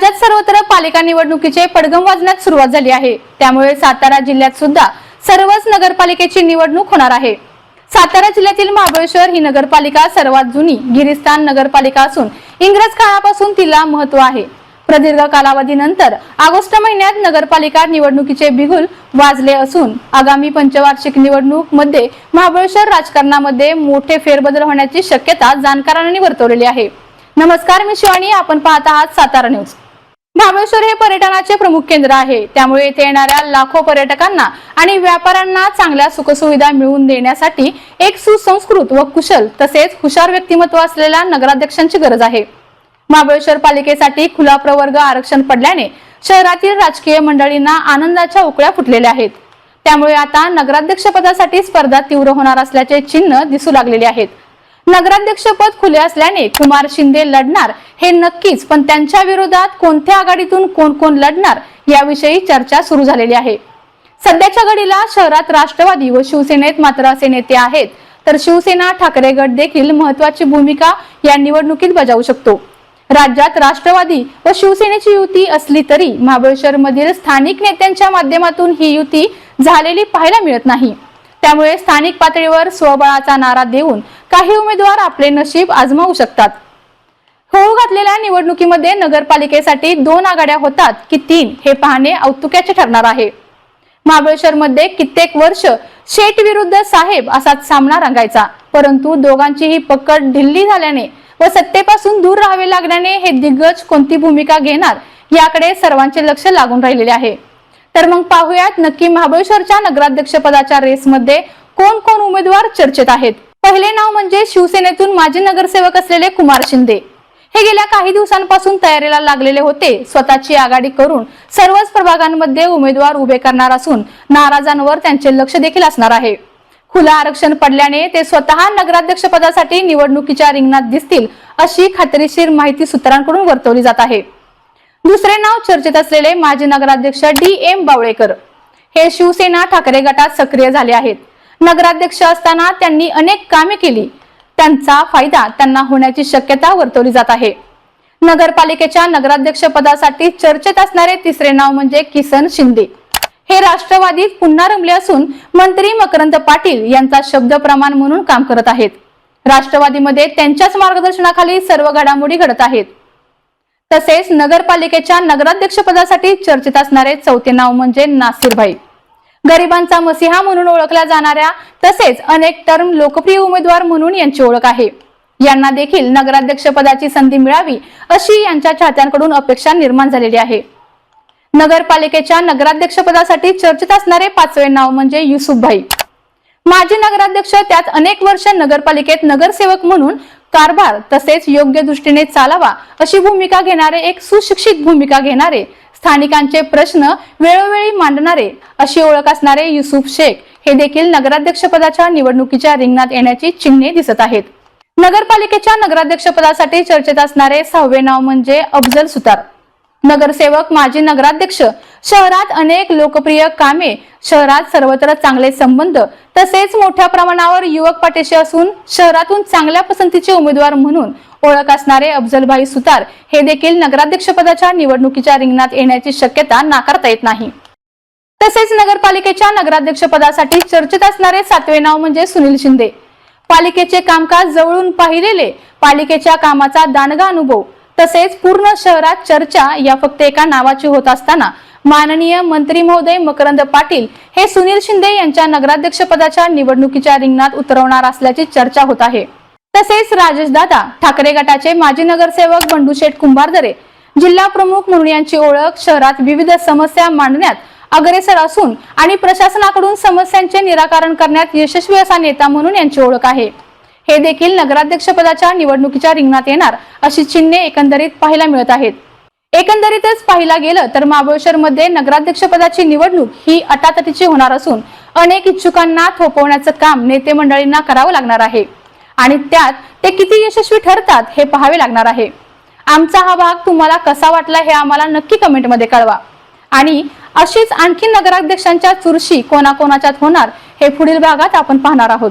राज्यात सर्वत्र पालिका निवडणुकीचे पडगम वाजण्यास सुरुवात झाली आहे. त्यामुळे सातारा जिल्ह्यात सुद्धा सर्वच नगरपालिकेची निवडणूक होणार आहे. सातारा जिल्ह्यातील महाबळेश्वर ही नगरपालिका सर्वात जुनी गिरिस्तान नगरपालिका असून इंग्रज काळापासून तिला महत्त्व आहे. प्रदीर्घ कालावधीनंतर ऑगस्ट महिन्यात नगरपालिका निवडणुकीचे बिगुल वाजले असून आगामी पंचवार्षिक निवडणूकमध्ये महाबळेश्वर राजकारणामध्ये मोठे फेरबदल होण्याची शक्यता जाणकारांनी वर्तवलेली आहे. नमस्कार मी शिवानी. आपण पाहत आहात सातारा न्यूज. महाबळेश्वर हे पर्यटनाचे प्रमुख केंद्र आहे. त्यामुळे येथे येणाऱ्या लाखो पर्यटकांना आणि व्यापाऱ्यांना चांगल्या सुखसुविधा मिळवून देण्यासाठी एक सुसंस्कृत व कुशल तसेच हुशार व्यक्तिमत्व असलेल्या नगराध्यक्षांची गरज आहे. महाबळेश्वर पालिकेसाठी खुला प्रवर्ग आरक्षण पडल्याने शहरातील राजकीय मंडळींना आनंदाच्या उकळ्या फुटलेल्या आहेत. त्यामुळे आता नगराध्यक्षपदासाठी स्पर्धा तीव्र होणार असल्याचे चिन्ह दिसू लागलेले आहेत. नगराध्यक्षपद खुले असल्याने कुमार शिंदे लढणार हे नक्कीच पण त्यांच्या विरोधात कोणत्या आघाडीतून कोण कोण लढणार याविषयी चर्चा सुरू झालेली आहे. सध्याच्या घडीला शहरात राष्ट्रवादी व शिवसेनेत मात्र असे नेते आहेत. तर शिवसेना ठाकरे गट देखील महत्वाची भूमिका या निवडणुकीत बजावू शकतो. राज्यात राष्ट्रवादी व शिवसेनेची युती असली तरी महाबळेश्वर मधील स्थानिक नेत्यांच्या माध्यमातून ही युती झालेली पाहायला मिळत नाही. त्यामुळे स्थानिक पातळीवर स्वबळाचा नारा देऊन काही उमेदवार आपले नशीब आजमावू शकतात. होऊ घातलेल्या निवडणुकीमध्ये नगरपालिकेसाठी दोन आघाड्या होतात की तीन हे पाहणे औतुक्याचे ठरणार आहे. महाबळेश्वरमध्ये कित्येक वर्ष शेठ विरुद्ध साहेब असाच सामना रंगायचा परंतु दोघांचीही पकड ढिल्ली झाल्याने व सत्तेपासून दूर राहावे लागल्याने हे दिग्गज कोणती भूमिका घेणार याकडे सर्वांचे लक्ष लागून राहिलेले आहे. तर मग पाहूयात नक्की महाबळेश्वरच्या नगराध्यक्ष पदाच्या रेसमध्ये कोण कोण उमेदवार चर्चेत आहेत. पहिले नाव म्हणजे शिवसेनेतून माजी नगरसेवक असलेले कुमार शिंदे. हे गेल्या काही दिवसांपासून तयारीला लागलेले होते. स्वतःची आघाडी करून सर्वच प्रभागांमध्ये उमेदवार उभे करणार असून नाराजांवर त्यांचे लक्ष देखील असणार आहे. खुला आरक्षण पडल्याने ते स्वतः नगराध्यक्ष पदासाठी निवडणुकीच्या रिंगणात दिसतील अशी खात्रीशीर माहिती सूत्रांकडून वर्तवली जात आहे. दुसरे नाव चर्चेत असलेले माजी नगराध्यक्ष डी एम बावळेकर. हे शिवसेना ठाकरे गटात सक्रिय झाले आहेत. नगराध्यक्ष असताना त्यांनी अनेक कामे केली. त्यांचा फायदा त्यांना होण्याची शक्यता वर्तवली जात आहे. नगरपालिकेच्या नगराध्यक्ष पदासाठी चर्चेत असणारे तिसरे नाव म्हणजे किसन शिंदे. हे राष्ट्रवादीत पुन्हा रमले असून मंत्री मकरंद पाटील यांचा शब्द प्रमाण म्हणून काम करत आहेत. राष्ट्रवादीमध्ये त्यांच्याच मार्गदर्शनाखाली सर्व घडामोडी घडत आहेत. तसेच नगरपालिकेच्या नगराध्यक्ष पदासाठी चर्चेत असणारे चौथे नाव म्हणजे नासिरभाई. गरिबांचा मसिहा म्हणून ओळखल्या जाणाऱ्या तसेच अनेक टर्म लोकप्रिय उमेदवार म्हणून यांची ओळख आहे. यांना देखील नगराध्यक्ष पदाची संधी मिळावी अशी यांच्या चाहत्यांकडून अपेक्षा निर्माण झालेली आहे. नगरपालिकेच्या नगराध्यक्ष पदासाठी चर्चेत असणारे पाचवे नाव म्हणजे युसुफभाई. माजी नगराध्यक्ष त्यात अनेक वर्ष नगरपालिकेत नगरसेवक म्हणून कारभार तसेच योग्य दृष्टीने चालावा अशी भूमिका घेणारे एक सुशिक्षित भूमिका घेणारे स्थानिकांचे प्रश्न वेळोवेळी मांडणारे अशी ओळख असणारे युसुफ शेख हे देखील नगराध्यक्षपदाच्या निवडणुकीच्या रिंगणात येण्याची चिन्हे दिसत आहेत. नगरपालिकेच्या नगराध्यक्षपदासाठी चर्चेत असणारे सहावे नाव म्हणजे अफजल सुतार. नगरसेवक माजी नगराध्यक्ष शहरात अनेक लोकप्रिय कामे शहरात सर्वत्र चांगले संबंध तसेच मोठ्या प्रमाणावर युवक पाठीशी असून शहरातून चांगल्या पसंतीचे उमेदवार म्हणून ओळख असणारे अफजलभाई सुतार हे देखील नगराध्यक्षपदाच्या निवडणुकीच्या रिंगणात येण्याची शक्यता नाकारता येत नाही. तसेच नगरपालिकेच्या नगराध्यक्षपदासाठी चर्चेत असणारे सातवे नाव म्हणजे सुनील शिंदे. पालिकेचे कामकाज जवळून पाहिलेले पालिकेच्या कामाचा दानगा अनुभव तसेच पूर्ण शहरात चर्चा या फक्त एका नावाची होत असताना माननीय मंत्री महोदय मकरंद पाटील हे सुनील शिंदे यांच्या नगराध्यक्षपदाच्या निवडणुकीच्या रिंगणात उतरवणार असल्याची चर्चा होत आहे. तसेच राजेशदादा ठाकरे गटाचे माजी नगरसेवक बंडू शेठ कुंभारदरे जिल्हा प्रमुख म्हणून यांची ओळख शहरात विविध समस्या मांडण्यात अग्रेसर असून आणि प्रशासनाकडून समस्यांचे निराकरण करण्यात यशस्वी असा नेता म्हणून यांची ओळख आहे. हे देखील नगराध्यक्षपदाच्या निवडणुकीच्या रिंगणात येणार अशी चिन्हे एकंदरीत पाहायला मिळत आहेत. एकंदरीतच पाहिला गेलं तर महाबळेश्वरमध्ये नगराध्यक्षपदाची निवडणूक ही अटातटीची होणार असून अनेक इच्छुकांना थोपवण्याचं काम नेते मंडळींना करावं लागणार आहे. आणि त्यात ते किती यशस्वी ठरतात हे पाहावे लागणार आहे. आमचा हा भाग तुम्हाला कसा वाटला हे आम्हाला नक्की कमेंटमध्ये कळवा. आणि अशीच आणखी नगराध्यक्षांच्या चुरशी कोणाकोणाच्यात होणार हे पुढील भागात आपण पाहणार आहोत.